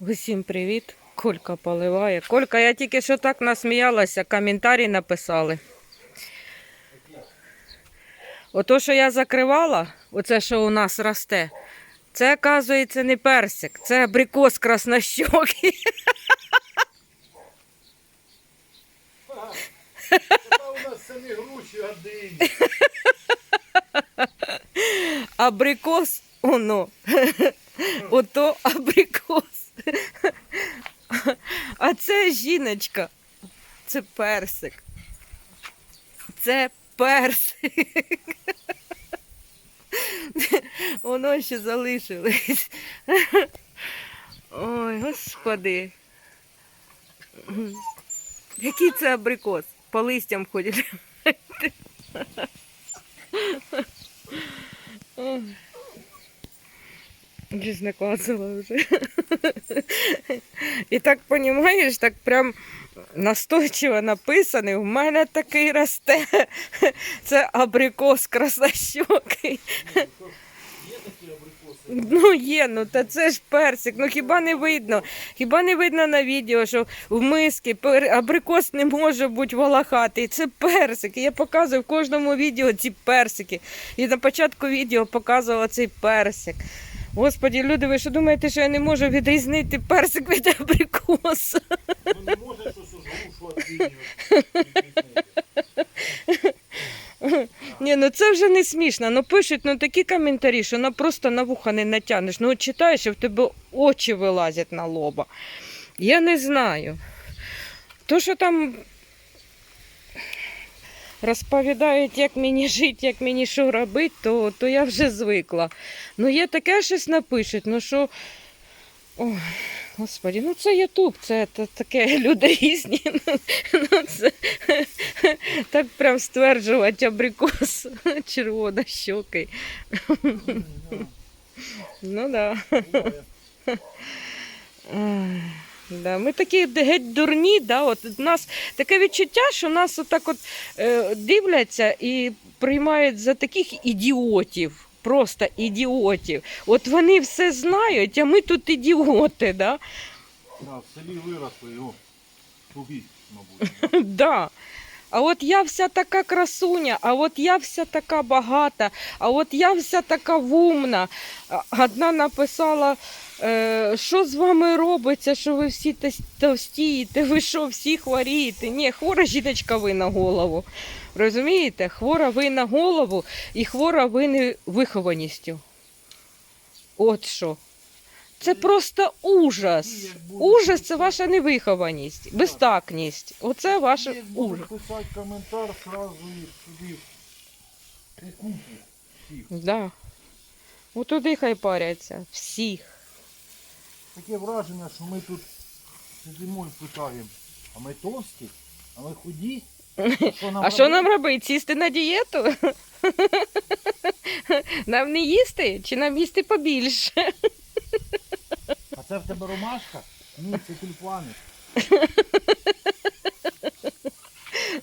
Усім привіт. Колька поливає. Колька, я тільки що так насміялася, коментарі написали. Ото, що я закривала, оце, що у нас росте, це, оказується, не персик, це абрикос краснощокий. У нас самі груші один. Абрикос, оно. Ото абрикос. А це жіночка. Це персик. Це персик. Воно ще залишилось. Ой, господи. Який це абрикос? По листям ходять. Ой. Вже наклацала вже. І так розумієш, так прям настойчиво написаний. У мене такий росте. Це абрикос краснощокий. Ну є, ну та це ж персик. Ну хіба не видно? Хіба не видно на відео, що в миски абрикос не може бути волохатий. Це персик. Я показую в кожному відео ці персики. І на початку відео показувала цей персик. Господі, люди, ви що думаєте, що я не можу відрізнити персик від абрикоса? Ну не може щось уж грушу оцінювати. Ні, ну це вже не смішно. Ну пишуть ну, такі коментарі, що ну, просто на вуха не натягнеш. Ну от читаєш, і в тебе очі вилазять на лоба. Я не знаю. То, що там розповідають, як мені жити, як мені що робити, то, то я вже звикла. Ну є таке щось напишуть, ну що. Ой, господі, ну це Ютуб, це, та- таке люди різні. Ну, це, так прям стверджувати абрикос червонощокий. Ну да. Да, ми такі геть дурні, да, от у нас таке відчуття, що нас отак от е, дивляться і приймають за таких ідіотів. Просто ідіотів. От вони все знають, а ми тут ідіоти, да? Да, в селі виросли його. Тугі, мабуть. Да. А от я вся така красуня, а от я вся така багата, а от я вся така вумна. Одна написала, е, що з вами робиться, що ви всі товстієте, ви що, всі хворієте? Ні, хвора жіночка ви на голову. Розумієте? Хвора ви на голову і хвора ви не вихованістю. От що. Це просто ужас. Ужас це ваша невихованість, безтакність. Оце ваш Як ужас. писати коментар, сразу їх туди у купу всіх. Да. Отуди хай паряться. Всіх. Таке враження, що ми тут сидимо і питаємо, а ми товсті, а ми худі. Що нам А що нам робити? Сісти на дієту? Нам не їсти чи нам їсти побільше? Це в тебе ромашка? Ні, це тюльпани.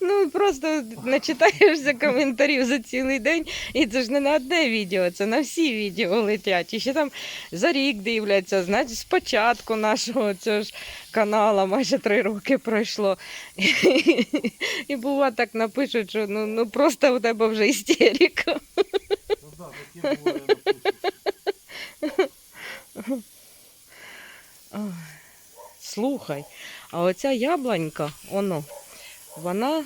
Ну просто начитаєшся коментарів за цілий день, і це ж не на одне відео, це на всі відео летять. І ще там за рік дивляться, значить, спочатку нашого цього ж каналу майже три роки пройшло. І бува так напишуть, що ну, ну просто у тебе вже істерика. Ну так, таке буває написано. Ой, Слухай, а оця яблунька, оно, вона,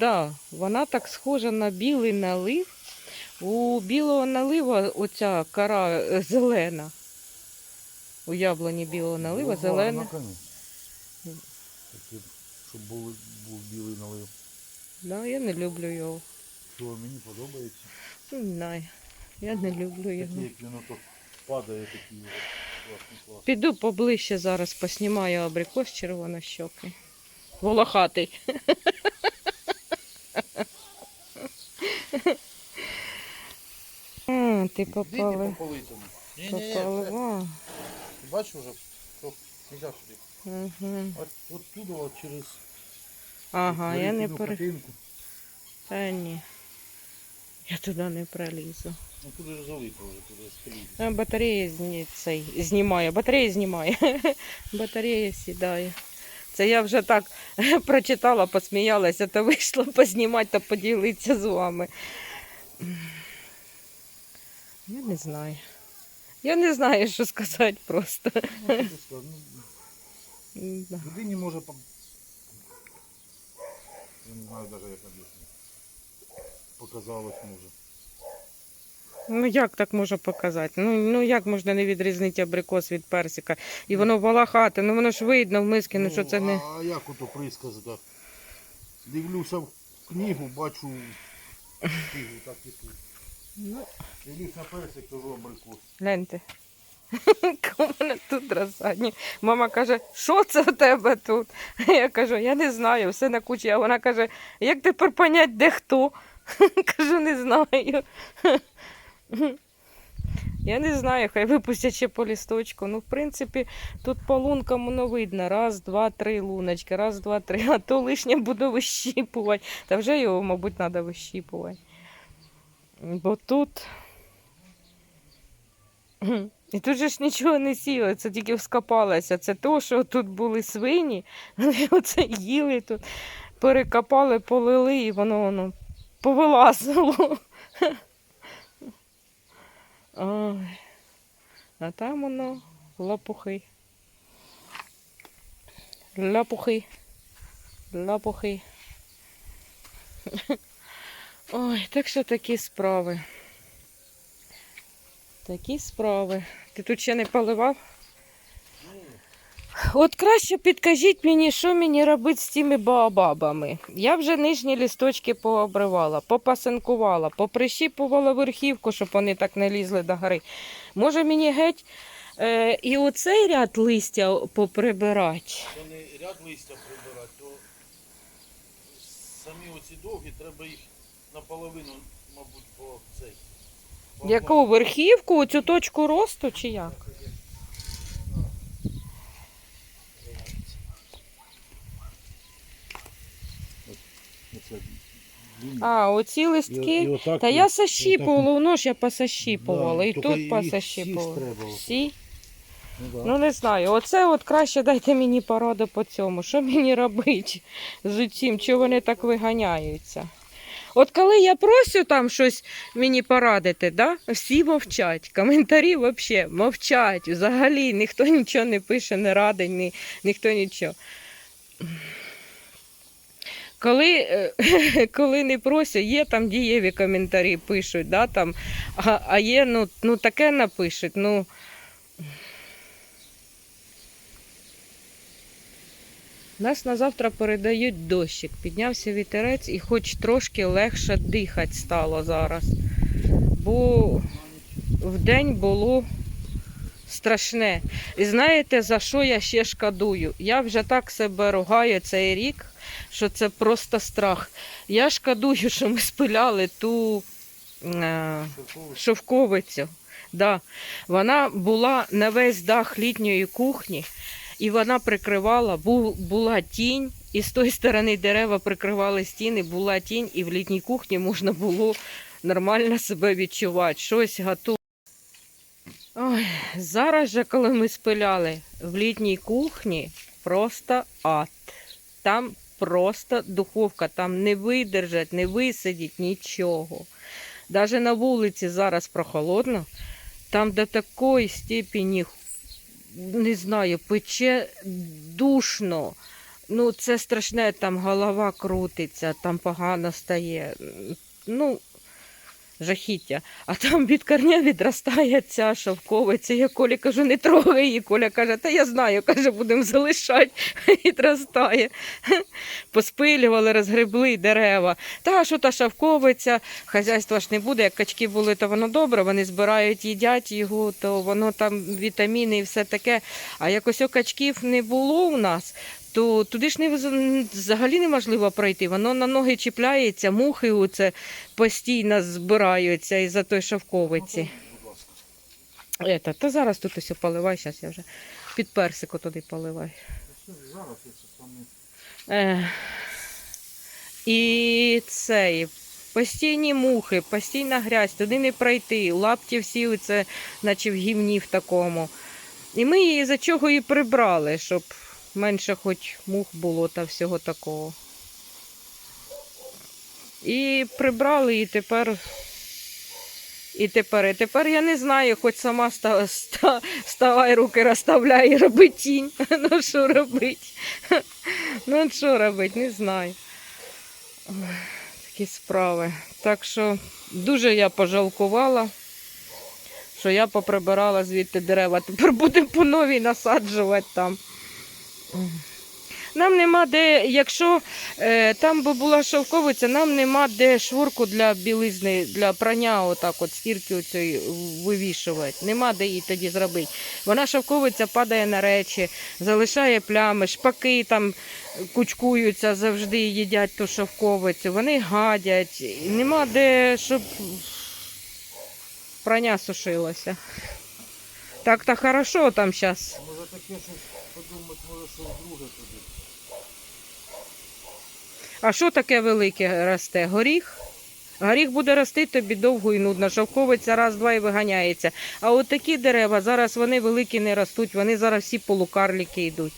да, вона так схожа на білий налив. У білого налива оця кора е, зелена. У яблуні білого налива Ну, зелена. Таке, щоб був, був білий налив. Да, я не люблю його. Що мені подобається. Ну, Не знаю. Я не люблю Такі, його. як воно то падає, такі клас. Піду поближче зараз поснімаю абрикос червонощокий. Волохатий. А, ти попали. по полицям. Пополива. Ти бачиш вже, нельзя сюди. Угу. От, туди, от через Ага, я не пере... Та ні. Я туди не пролізу. Ну тут же залито вже, туди скрізь. Батарея зні, цей, знімає. Батарея знімає. Батарея сідає. Це я вже так прочитала, посміялася, то вийшла познімати та поділитися з вами. Я не знаю. Я не знаю, що сказати просто. Ну, що ти скажеш, ну, М-да. людині може пом- Я не знаю навіть як об'яснити. Показалось може. Ну як так можна показати? Ну, ну як можна не відрізнити абрикос від персика? І воно волохате, ну воно ж видно в миски, ну що це не. А як ото присказка? Дивлюся в книгу, бачу книгу, так і тут. Ну, Дивлюсь на персик, кажу абрикос. гляньте. У мене тут розсадні. Мама каже, що це у тебе тут? Я кажу, я не знаю, все на кучі. А вона каже, як тепер понять, де хто? Кажу, не знаю. Я не знаю, хай випустять ще по лісточку. Ну, в принципі, тут по лункам воно видно. Раз, два, три луночки, раз, два, три. А то лишнє буду вищіпувати. Та вже його, мабуть, треба вищіпувати. Бо тут. І тут же ж нічого не сіло, це тільки вскопалося. Це то, що тут були свині, вони оце їли тут, перекопали, полили, і воно, воно повилазило. Ой. А там воно лопухи. Лопухи. Лопухи. Ой, так що такі справи. Такі справи. Ти тут ще не поливав? От краще підкажіть мені, що мені робити з цими баобабами. Я вже нижні лісточки пообривала, попасинкувала, поприщіпувала верхівку, щоб вони так не лізли до гори. Може мені геть е, і оцей ряд листя поприбирати. Це не ряд листя прибирати, то самі оці довгі, треба їх наполовину, мабуть, по цей. Яку верхівку, оцю точку росту чи як? Оце длинні. А, оці листки. І- і отак Та і- я сощіпувала, воно ж я посощіпувала, Да, і тільки тут їх посощіпувала. всі ж треба. Всі? Ну, да. Ну не знаю. Оце от краще дайте мені пораду по цьому. Що мені робити з цим? Чого вони так виганяються? От коли я просю там щось мені порадити, да? всі мовчать. Коментарі взагалі мовчать. Взагалі ніхто нічого не пише, не радить, ні, ніхто нічого. Коли, е, коли не просять, є там дієві коментарі пишуть, да, там, а, а є ну, ну таке напишуть. Ну, Нас на завтра передають дощик. Піднявся вітерець і хоч трошки легше дихати стало зараз. Бо вдень було страшне. І знаєте, за що я ще шкодую? Я вже так себе ругаю цей рік, що це просто страх. Я шкодую, що ми спиляли ту е, шовковицю. Да. Вона була на весь дах літньої кухні, і вона прикривала, бу, була тінь, і з тої сторони дерева прикривали стіни, була тінь, і в літній кухні можна було нормально себе відчувати, щось готувати. Ой, зараз же, коли ми спиляли в літній кухні, просто ад. Там просто духовка, там не видержать, не висидіть нічого. Даже на вулиці зараз прохолодно, там до такої степені, не знаю, пече душно. Ну, це страшне, там голова крутиться, там погано стає. Ну, жахіття. А там від корня відростає ця шовковиця. Я Колі кажу, не трогай її. Коля каже, та я знаю, каже, будемо залишати. Відростає. Поспилювали, розгребли дерева. Та що та шовковиця, хазяйства ж не буде. Як качки були, то воно добре, вони збирають, їдять його, то воно там вітаміни і все таке. А як ось о качків не було у нас, то туди ж не взагалі неможливо пройти. Воно на ноги чіпляється, мухи оце постійно збираються із-за той шовковиці. Ета, та зараз тут усе поливай, зараз я вже під персику туди поливаю. Е, і цей постійні мухи, постійна грязь, туди не пройти, лапті всі оце, наче в гівні в такому. І ми її за чого і прибрали, щоб менше хоч мух було та всього такого. І прибрали, і тепер. І тепер, і тепер я не знаю, хоч сама ста, ста, ставай руки розставляй і роби тінь. Ну що робить? Ну що робить, не знаю. Такі справи. Так що дуже я пожалкувала, що я поприбирала звідти дерева. Тепер будемо по новій насаджувати там. Нам нема де, якщо е, там би була шовковиця, нам нема де шворку для білизни, для прання, отак от стірки оцієї вивішувати. Нема де її тоді зробити. Вона шовковиця падає на речі, залишає плями, шпаки там кучкуються, завжди їдять ту шовковицю, вони гадять. Нема де, щоб прання сушилося. Так то хорошо там зараз. Може таке щось подумати, може щось друге туди. А що таке велике росте? Горіх? Горіх буде рости тобі довго і нудно. Шовковиця раз-два і виганяється. А от такі дерева, зараз вони великі не ростуть, вони зараз всі полукарліки йдуть.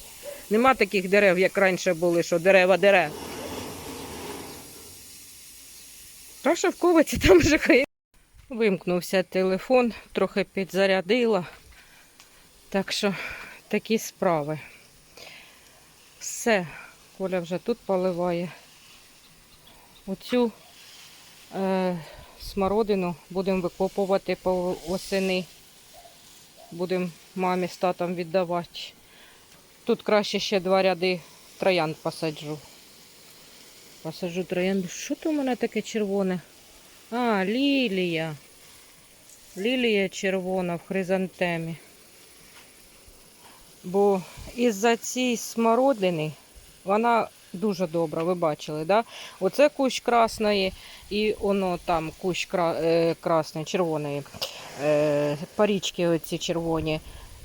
Нема таких дерев, як раніше були, що дерева дерев. Та шовковиця там вже хай. Вимкнувся телефон, трохи підзарядила. Так що такі справи. Все, Коля вже тут поливає. Оцю е, смородину будемо викопувати по осени. Будемо мамі з татом віддавати. Тут краще ще два ряди троянд посаджу. Посаджу троянду. Що то у мене таке червоне? А, лілія. Лілія червона в хризантемі. Бо із-за цієї смородини вона дуже добра, ви бачили, да? Оце кущ красної і воно там кущ е, красної, червоної, е, парічки оці червоні.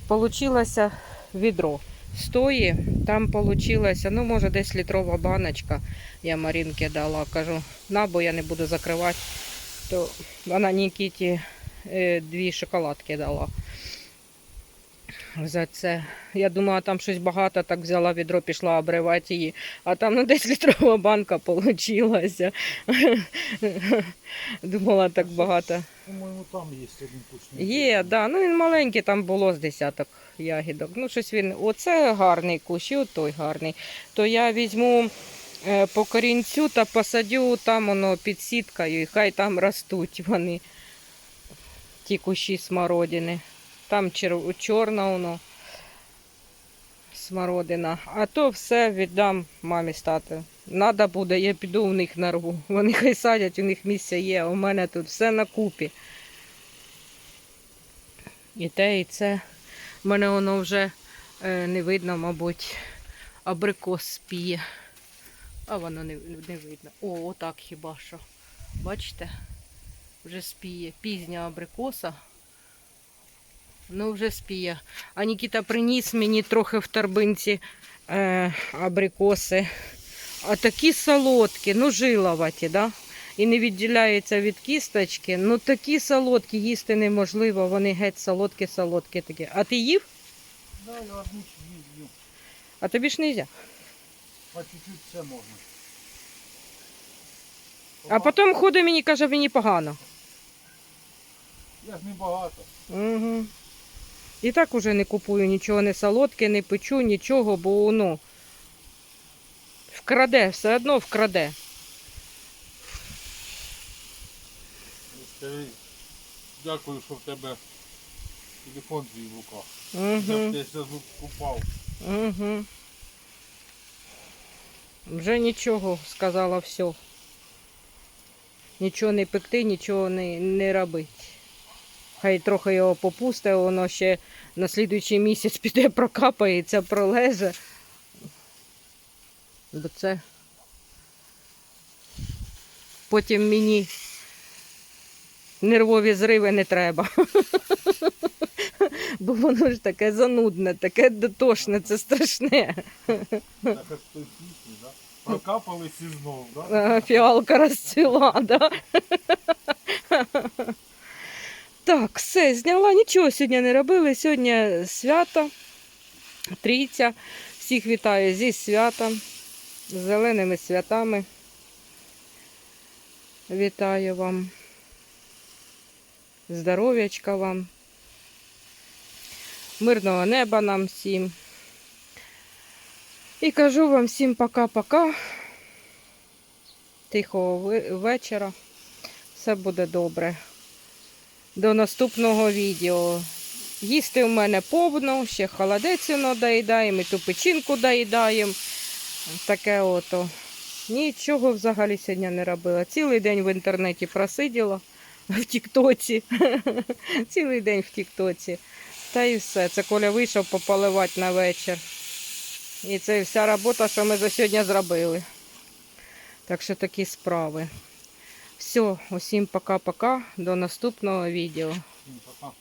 Получилося відро. Стої, там получилося, ну, може, десь літрова баночка. Я Марінки дала, кажу, на, бо я не буду закривати. То вона Нікіті е, дві шоколадки дала. За це. Я думала, там щось багато, так взяла відро, пішла обривати її. А там ну, десь літрова банка получилася. Думала, так багато. По-моєму, там є один кучний. Є, да. Ну він маленький, там було з десяток ягідок. Ну, щось він. Оце гарний кущ, і той гарний. То я візьму е, по корінцю та посадю там воно під сіткою, і хай там ростуть вони. Ті кущі смородини. Там чорна воно смородина. А то все віддам мамі з татом. Надо буде, я піду в них нарву. Вони хай садять, у них місце є, у мене тут все на купі. І те, і це. У мене воно вже е, не видно, мабуть, абрикос спіє. А воно не, не видно. О, отак хіба що. Бачите? Вже спіє. Пізня абрикоса. Ну, вже спіє. А Нікіта приніс мені трохи в торбинці е, абрикоси. А такі солодкі, ну жиловаті, да? і не відділяється від кісточки. Ну такі солодкі їсти неможливо, вони геть солодкі-солодкі такі. А ти їв? Да, я одну їздю. А тобі ж не можна. А чуть-чуть все можна. А потім ходить мені каже, мені погано. Я ж не багато. Угу. І так уже не купую нічого не солодке, не печу, нічого, бо ну вкраде, все одно вкраде. Скажи, дякую, що в тебе телефон твій в руках. Угу. Я б тебе зараз купав. Угу. Вже нічого, сказала все. Нічого не пекти, нічого не, не робити. Хай трохи його попусте, воно ще на слідуючий місяць піде прокапається, пролеже. Бо це потім мені нервові зриви не треба. Бо воно ж таке занудне, таке дотошне, це страшне. Так як той пісні, да? Прокапались і знов, да? Фіалка розцвіла, да? Так, все, зняла. Нічого сьогодні не робили. Сьогодні свято, трійця. Всіх вітаю зі святом, з зеленими святами. Вітаю вам. Здоров'ячка вам. Мирного неба нам всім. І кажу вам всім пока-пока. Тихого вечора. Все буде добре. До наступного відео. Їсти в мене повно, ще холодець доїдаємо, і ту печінку доїдаємо. Таке ото. Нічого взагалі сьогодні не робила. Цілий день в інтернеті просиділа в Тіктоці. Цілий день в Тіктоці. Та і все. Це Коля вийшов пополивати на вечір. І це вся робота, що ми за сьогодні зробили. Так що такі справи. Все, усім пока-пока. До наступного відео. Всім пока.